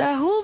Who?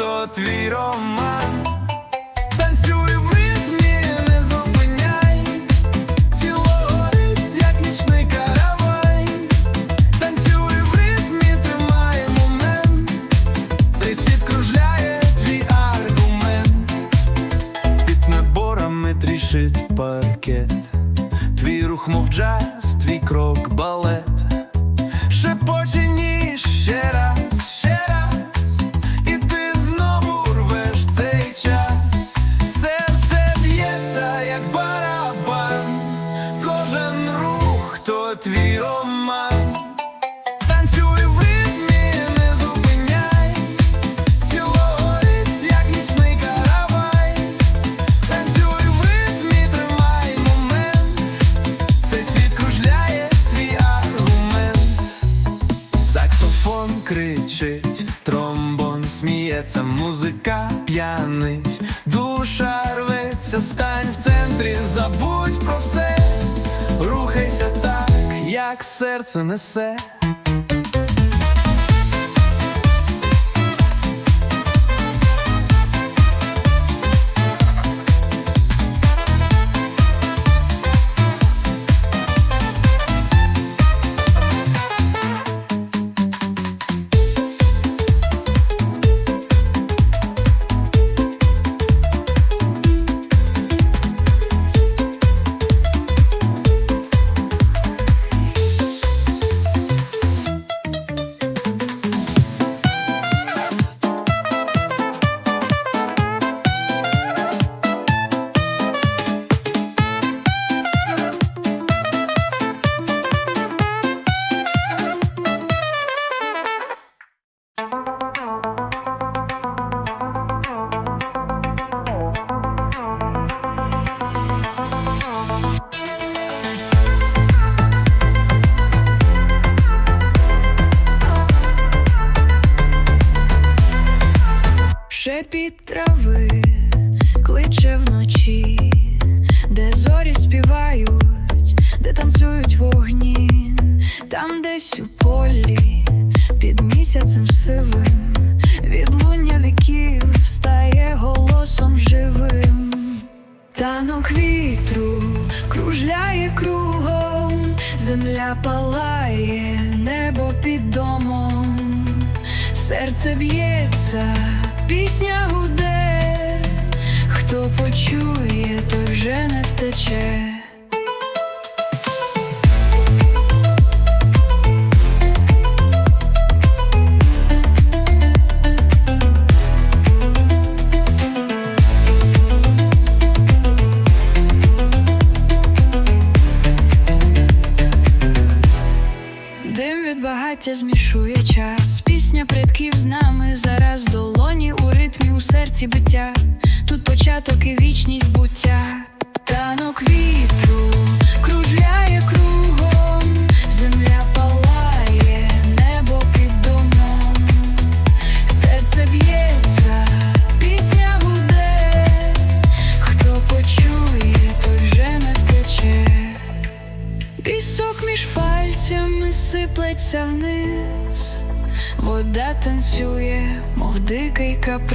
то твій роман. in the set. Шепіт трави кличе вночі, де зорі співають, де танцюють вогні, там десь у полі, під місяцем сивим, від луння віків стає голосом живим, танок вітру кружляє кругом, земля палає, небо під домом, серце б'ється пісня гуде, хто почує, той вже не втече.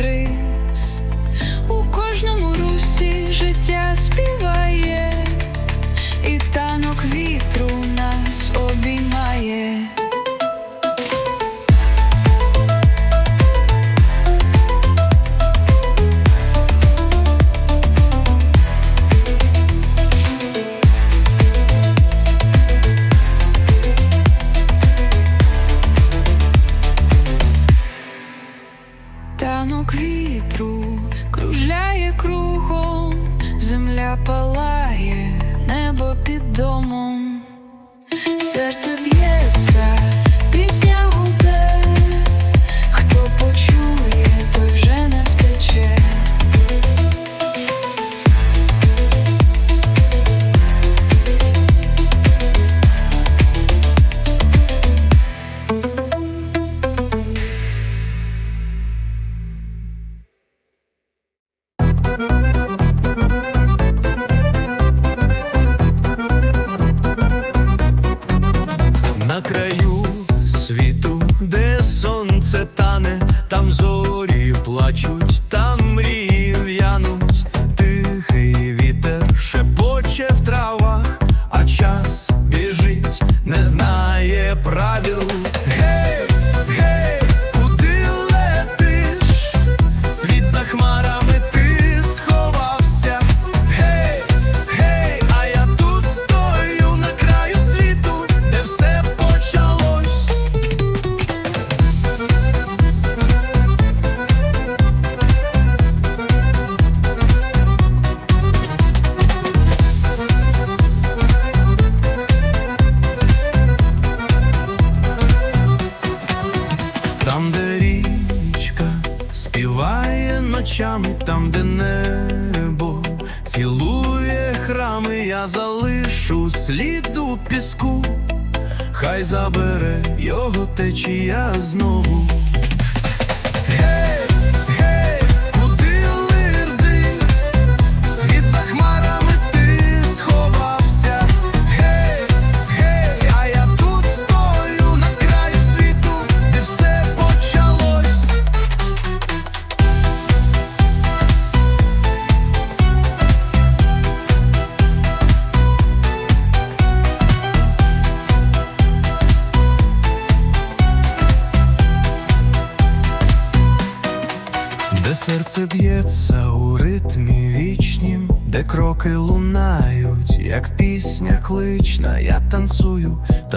рис у кожному русі життя співає.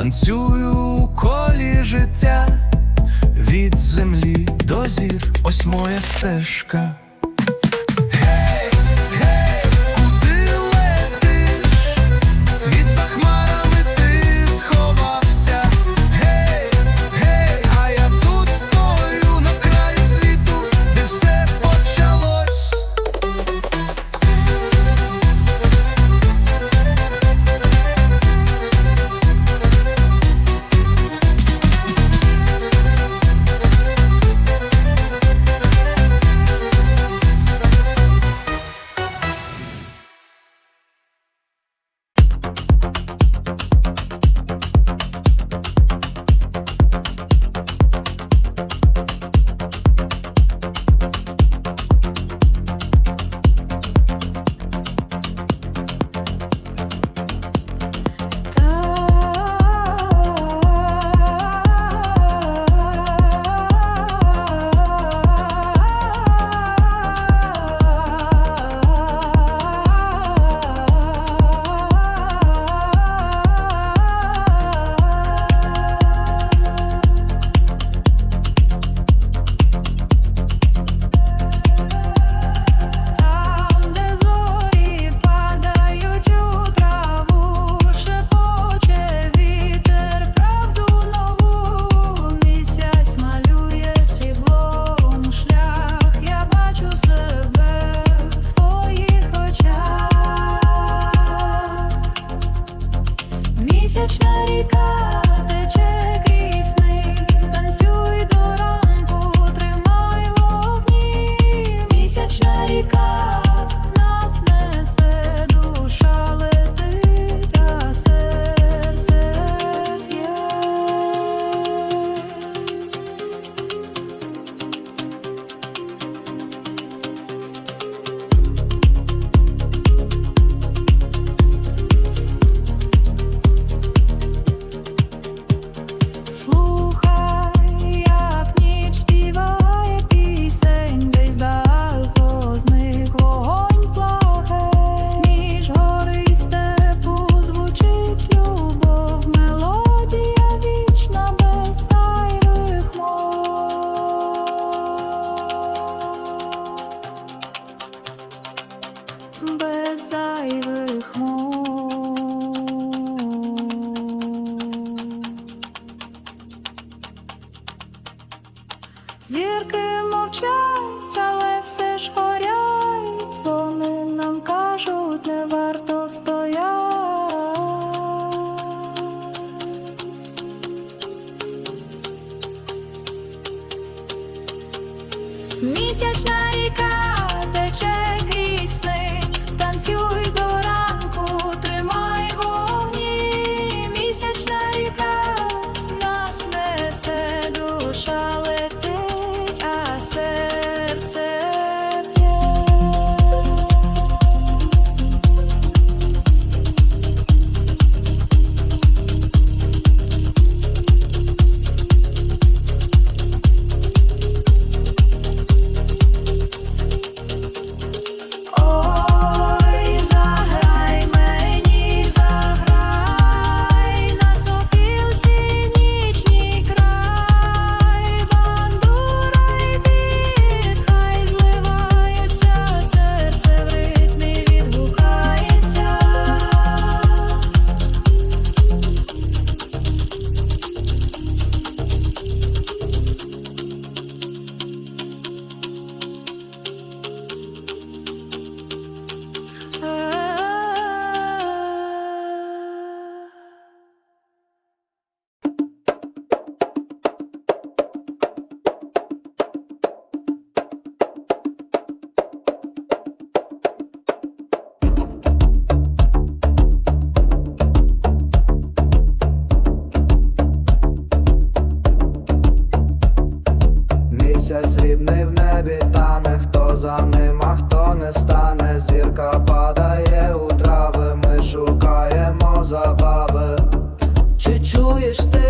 танцюю, ніхто не стане, зірка падає у трави, ми шукаємо забави. Чи чуєш ти?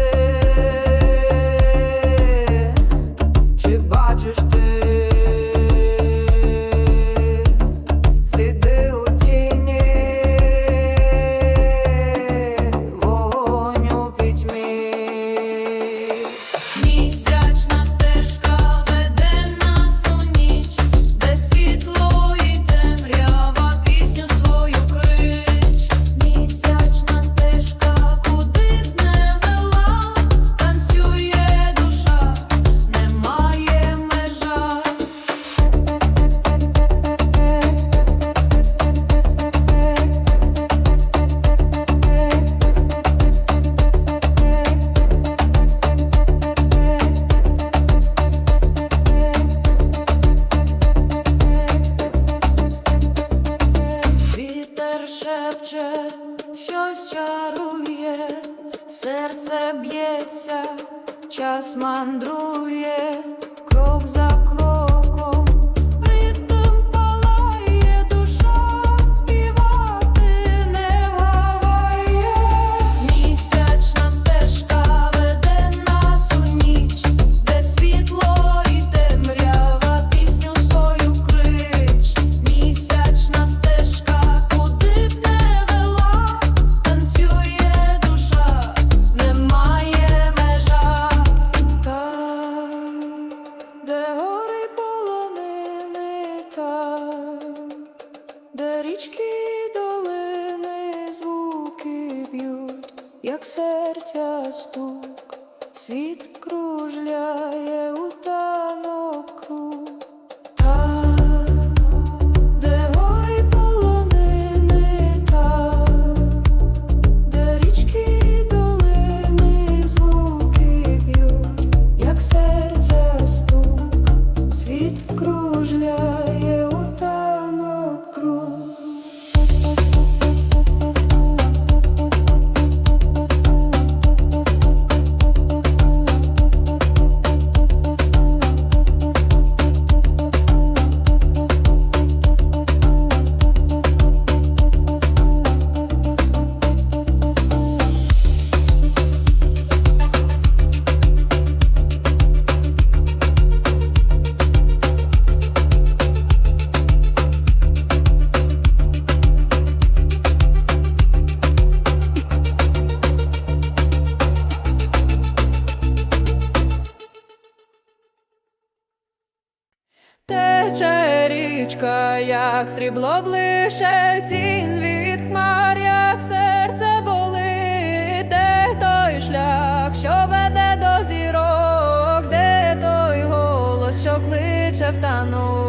як срібло блише тінь від хмар, як серце болить, де той шлях, що веде до зірок, де той голос, що кличе втанув.